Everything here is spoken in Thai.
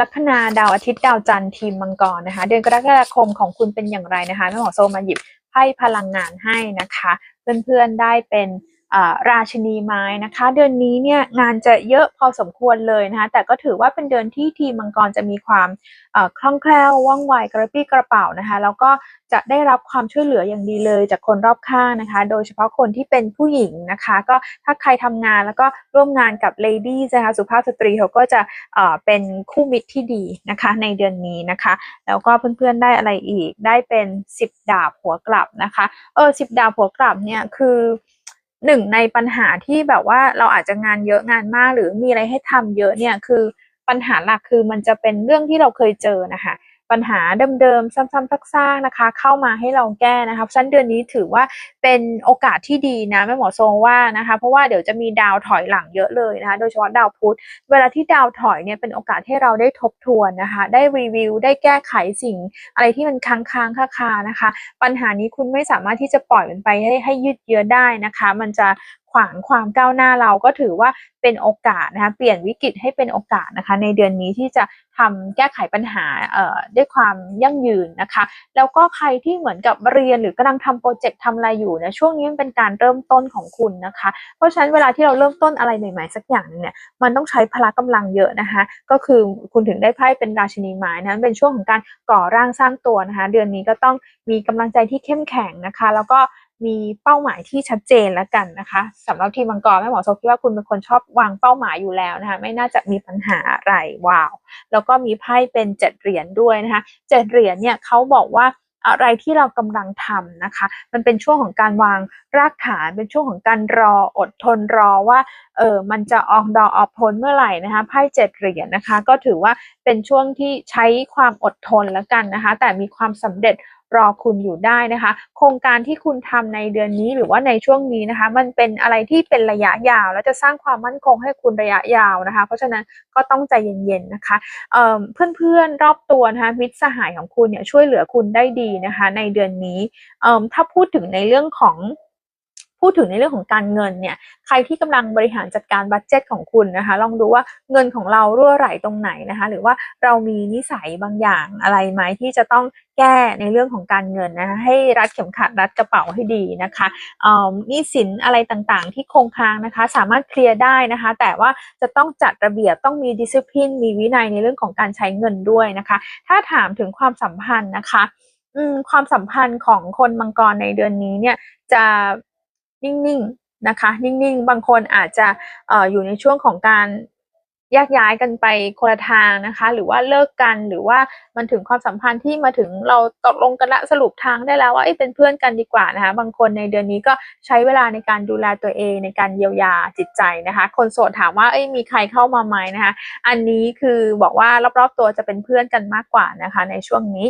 ลัคนาดาวอาทิตย์ดาวจันทร์ทีมมังกรนะคะ เดือนกรกฎาคมของคุณเป็นอย่างไรนะคะแม่หมอโซมาหยิบไพ่พลังงานให้นะคะ เพื่อนๆได้เป็น ราชินีไม้นะคะ เดือนนี้เนี่ยงานจะเยอะพอสมควรเลยนะคะ แต่ก็ถือว่าเป็นเดือนที่ทีมมังกรจะมีความคล่องแคล่วว่องไวกระปี้กระเป๋านะคะ แล้วก็จะได้รับความช่วยเหลืออย่างดีเลยจากคนรอบข้างนะคะ โดยเฉพาะคนที่เป็นผู้หญิงนะคะ ก็ถ้าใครทำงานแล้วก็ร่วมงานกับเลดี้นะคะสุภาพสตรีเขาก็จะเป็นคู่มิตรที่ดีนะคะ ในเดือนนี้นะคะ แล้วก็เพื่อนๆได้อะไรอีกได้เป็น 10 ดาบหัวกลับนะคะเออสิบดาวหัวกลับเนี่ยคือ หนึ่งในปัญหาที่แบบว่าเราอาจจะงานเยอะงานมาก หรือมีอะไรให้ทำเยอะเนี่ยคือปัญหาหลักคือมันจะเป็นเรื่องที่เราเคยเจอนะคะ ปัญหาเดิมๆซ้ำๆซากๆนะคะ เข้ามาให้เราแก้นะคะชั้นเดือนนี้ถือว่าเป็นโอกาสที่ดีนะแม่หมอทรงว่านะคะ เพราะว่าเดี๋ยวจะมีดาวถอยหลังเยอะเลยนะคะ โดยเฉพาะดาวพุธเวลาที่ดาวถอยเนี่ยเป็นโอกาสให้เราได้ทบทวนนะคะ ได้รีวิว ได้แก้ไขสิ่งอะไรที่มันค้างค้างคาคานะคะ ปัญหานี้คุณไม่สามารถที่จะปล่อยมันไปให้ให้ยืดเยื้อได้นะคะ มันจะ ขวางความก้าวหน้าเราก็ถือว่าเป็นโอกาสนะคะเปลี่ยนวิกฤตให้เป็นโอกาสนะคะ ในเดือนนี้ที่จะทำแก้ไขปัญหาเอ่อด้วยความยั่งยืนนะคะ แล้วก็ใครที่เหมือนกับเรียนหรือกำลังทำโปรเจกต์ทำอะไรอยู่นะช่วงนี้มันเป็นการเริ่มต้นของคุณนะคะ เพราะฉะนั้นเวลาที่เราเริ่มต้นอะไรใหม่ๆสักอย่างนึงเนี่ยมันต้องใช้พละกำลังเยอะนะคะ ก็คือคุณถึงได้ไพ่เป็นราชินีไม้นะเป็นช่วงของการก่อร่างสร้างตัวนะคะ เดือนนี้ก็ต้องมีกำลังใจที่เข้มแข็งนะคะ แล้วก็ มีเป้าหมายที่ชัดเจนแล้วกันนะคะสำหรับทีมมังกรแม่หมอโซคิดว่าคุณเป็นคนชอบวางเป้าหมายอยู่แล้วนะคะ ไม่น่าจะมีปัญหาอะไรว้าว แล้วก็มีไพ่เป็นเจ็ดเหรียญด้วยนะคะเจ็ดเหรียญเนี่ยเขาบอกว่าอะไรที่เรากำลังทำนะคะ มันเป็นช่วงของการวาง รากฐานเป็นช่วงของการรออดทนรอว่าเออมันจะออกดอกออกผลเมื่อไหร่นะคะไพ่เจ็ดเหรียญนะคะ ก็ถือว่าเป็นช่วงที่ใช้ความอดทนแล้วกันนะคะ แต่มีความสำเร็จรอคุณอยู่ได้นะคะ โครงการที่คุณทำในเดือนนี้หรือว่าในช่วงนี้นะคะ มันเป็นอะไรที่เป็นระยะยาว และจะสร้างความมั่นคงให้คุณระยะยาวนะคะ เพราะฉะนั้นก็ต้องใจเย็นๆนะคะเเพื่อนๆรอบตัวนะคะมิตรสหายของคุณเนี่ยช่วยเหลือคุณได้ดีนะคะ ในเดือนนี้ถ้าพูดถึงในเรื่องของ พูดถึงในเรื่องของการเงินเนี่ย ใครที่กำลังบริหารจัดการบัตเจ็ตของคุณนะคะ ลองดูว่าเงินของเรารั่วไหลตรงไหนนะคะ หรือว่าเรามีนิสัยบางอย่างอะไรไหมที่จะต้องแก้ในเรื่องของการเงินนะคะให้รัดเข็มขัดรัดกระเป๋าให้ดีนะคะเอ่อหนี้สินอะไรต่างๆ ที่คงค้างนะคะ สามารถเคลียร์ได้นะคะ แต่ว่าจะต้องจัดระเบียบต้องมีดิสซิ p ลินมีวินัยในเรื่องของการใช้เงินด้วยนะคะ ถ้าถามถึงความสัมพันธ์นะคะความสัมพันธ์ของคนมังกรในเดือนนี้เนี่ยจะ นิ่งๆนะคะ นิ่งๆ บางคนอาจจะออยู่ในช่วงของการแยกย้ายกันไปคนละทางนะคะ หรือว่าเลิกกันหรือว่ามันถึงความสัมพันธ์ที่มาถึงเราตกลงกันละสรุปทางได้แล้วว่าเอ้เป็นเพื่อนกันดีกว่านะคะ บางคนในเดือนนี้ก็ใช้เวลาในการดูแลตัวเองในการเยียวยาจิตใจนะคะ คนโสดถามว่าเอ้ยมีใครเข้ามาไหมนะคะ อันนี้คือบอกว่ารอบๆตัวจะเป็นเพื่อนกันมากกว่านะคะ ในช่วงนี้